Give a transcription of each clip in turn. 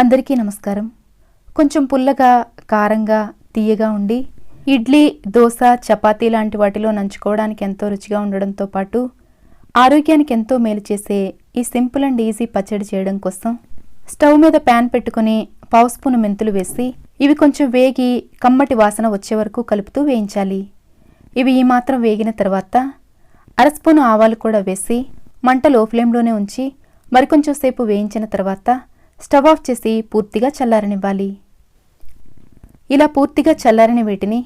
అందరికీ నమస్కారం. కొంచెం పుల్లగా కారంగా తీయగా ఉండి ఇడ్లీ దోశ చపాతీ లాంటి వాటిలో నంచుకోవడానికి ఎంతో రుచిగా ఉండడంతో పాటు ఆరోగ్యానికి ఎంతో మేలు చేసే ఈ సింపుల్ అండ్ ఈజీ పచ్చడి చేయడం కోసం స్టవ్ మీద ప్యాన్ పెట్టుకుని పావు స్పూన్ మెంతులు వేసి ఇవి కొంచెం వేగి కమ్మటి వాసన వచ్చే వరకు కలుపుతూ వేయించాలి. ఇవి ఈ మాత్రం వేగిన తర్వాత అరస్పూను ఆవాలు కూడా వేసి మంట లో ఫ్లేమ్లోనే ఉంచి మరికొంచెం సేపు వేయించిన తర్వాత స్టవ్ ఆఫ్ చేసి పూర్తిగా చల్లారనివ్వాలి. ఇలా పూర్తిగా చల్లారని వీటిని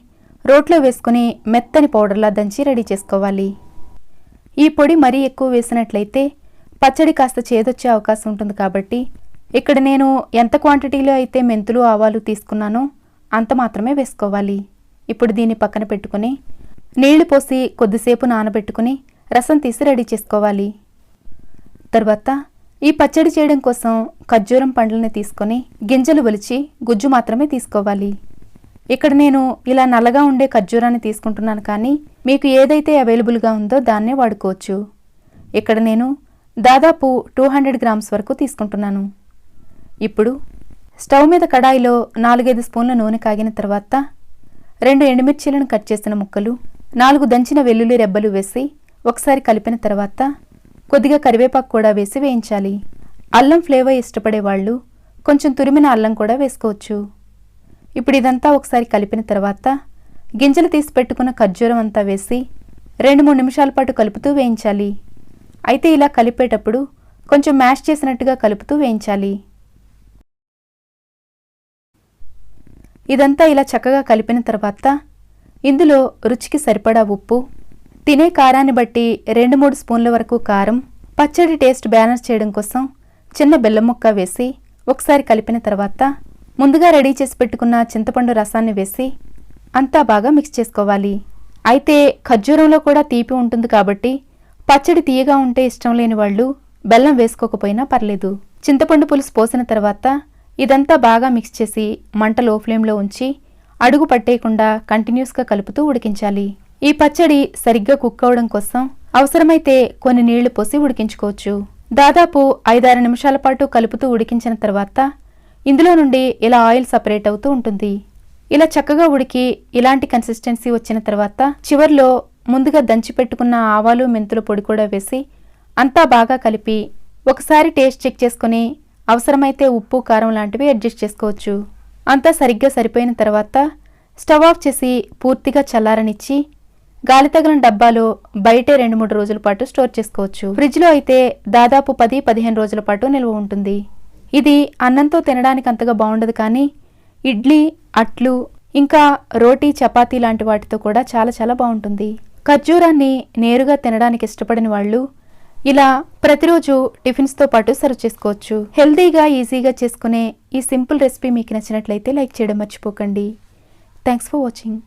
రోట్లో వేసుకుని మెత్తని పౌడర్లా దంచి రెడీ చేసుకోవాలి. ఈ పొడి మరీ ఎక్కువ వేసినట్లయితే పచ్చడి కాస్త చేదొచ్చే అవకాశం ఉంటుంది కాబట్టి ఇక్కడ నేను ఎంత క్వాంటిటీలో అయితే మెంతులు ఆవాలు తీసుకున్నానో అంత మాత్రమే వేసుకోవాలి. ఇప్పుడు దీన్ని పక్కన పెట్టుకుని నీళ్ళు పోసి కొద్దిసేపు నానబెట్టుకుని రసం తీసి రెడీ చేసుకోవాలి. తర్వాత ఈ పచ్చడి చేయడం కోసం ఖర్జూరం పండ్లని తీసుకొని గింజలు ఒలిచి గుజ్జు మాత్రమే తీసుకోవాలి. ఇక్కడ నేను ఇలా నల్లగా ఉండే ఖర్జూరాన్ని తీసుకుంటున్నాను కానీ మీకు ఏదైతే అవైలబుల్గా ఉందో దాన్నే వాడుకోవచ్చు. ఇక్కడ నేను దాదాపు టూ హండ్రెడ్ గ్రామ్స్ వరకు తీసుకుంటున్నాను. ఇప్పుడు స్టవ్ మీద కడాయిలో నాలుగైదు స్పూన్ల నూనె కాగిన తర్వాత రెండు ఎండుమిర్చీలను కట్ చేసిన ముక్కలు నాలుగు దంచిన వెల్లుల్లి రెబ్బలు వేసి ఒకసారి కలిపిన తర్వాత కొద్దిగా కరివేపాకు కూడా వేసి వేయించాలి. అల్లం ఫ్లేవర్ ఇష్టపడే వాళ్ళు కొంచెం తురిమిన అల్లం కూడా వేసుకోవచ్చు. ఇప్పుడు ఇదంతా ఒకసారి కలిపిన తర్వాత గింజలు తీసి పెట్టుకున్న ఖర్జూరం అంతా వేసి రెండు మూడు నిమిషాల పాటు కలుపుతూ వేయించాలి. అయితే ఇలా కలిపేటప్పుడు కొంచెం మ్యాష్ చేసినట్టుగా కలుపుతూ వేయించాలి. ఇదంతా ఇలా చక్కగా కలిపిన తర్వాత ఇందులో రుచికి సరిపడా ఉప్పు తినే కారాన్ని బట్టి రెండు మూడు స్పూన్ల వరకు కారం పచ్చడి టేస్ట్ బ్యాలెన్స్ చేయడం కోసం చిన్న బెల్లం ముక్క వేసి ఒకసారి కలిపిన తర్వాత ముందుగా రెడీ చేసి పెట్టుకున్న చింతపండు రసాన్ని వేసి అంతా బాగా మిక్స్ చేసుకోవాలి. అయితే ఖర్జూరంలో కూడా తీపి ఉంటుంది కాబట్టి పచ్చడి తీయగా ఉంటే ఇష్టం లేని వాళ్ళు బెల్లం వేసుకోకపోయినా పర్లేదు. చింతపండు పులుసు పోసిన తర్వాత ఇదంతా బాగా మిక్స్ చేసి మంట లో ఫ్లేమ్లో ఉంచి అడుగు పట్టేయకుండా కంటిన్యూస్గా కలుపుతూ ఉడికించాలి. ఈ పచ్చడి సరిగ్గా కుక్ అవడం కోసం అవసరమైతే కొన్ని నీళ్ళు పోసి ఉడికించుకోవచ్చు. దాదాపు ఐదారు నిమిషాల పాటు కలుపుతూ ఉడికించిన తర్వాత ఇందులో నుండి ఇలా ఆయిల్ సపరేట్ అవుతూ ఉంటుంది. ఇలా చక్కగా ఉడికి ఇలాంటి కన్సిస్టెన్సీ వచ్చిన తర్వాత చివర్లో ముందుగా దంచి పెట్టుకున్న ఆవాలు మెంతుల పొడి కూడా వేసి అంతా బాగా కలిపి ఒకసారి టేస్ట్ చెక్ చేసుకుని అవసరమైతే ఉప్పు కారం లాంటివి అడ్జస్ట్ చేసుకోవచ్చు. అంతా సరిగ్గా సరిపోయిన తర్వాత స్టవ్ ఆఫ్ చేసి పూర్తిగా చల్లారనిచ్చి గాలి తగిలిన డబ్బాలో బయటే రెండు మూడు రోజుల పాటు స్టోర్ చేసుకోవచ్చు. ఫ్రిడ్జ్లో అయితే దాదాపు పది పదిహేను రోజుల పాటు నిల్వ ఉంటుంది. ఇది అన్నంతో తినడానికి అంతగా బాగుండదు కానీ ఇడ్లీ అట్లు ఇంకా రోటీ చపాతీ లాంటి వాటితో కూడా చాలా చాలా బాగుంటుంది. ఖర్జూరాన్ని నేరుగా తినడానికి ఇష్టపడిన వాళ్ళు ఇలా ప్రతిరోజు టిఫిన్స్తో పాటు సర్వ్ చేసుకోవచ్చు. హెల్తీగా ఈజీగా చేసుకునే ఈ సింపుల్ రెసిపీ మీకు నచ్చినట్లయితే లైక్ చేయడం మర్చిపోకండి. Thanks for watching.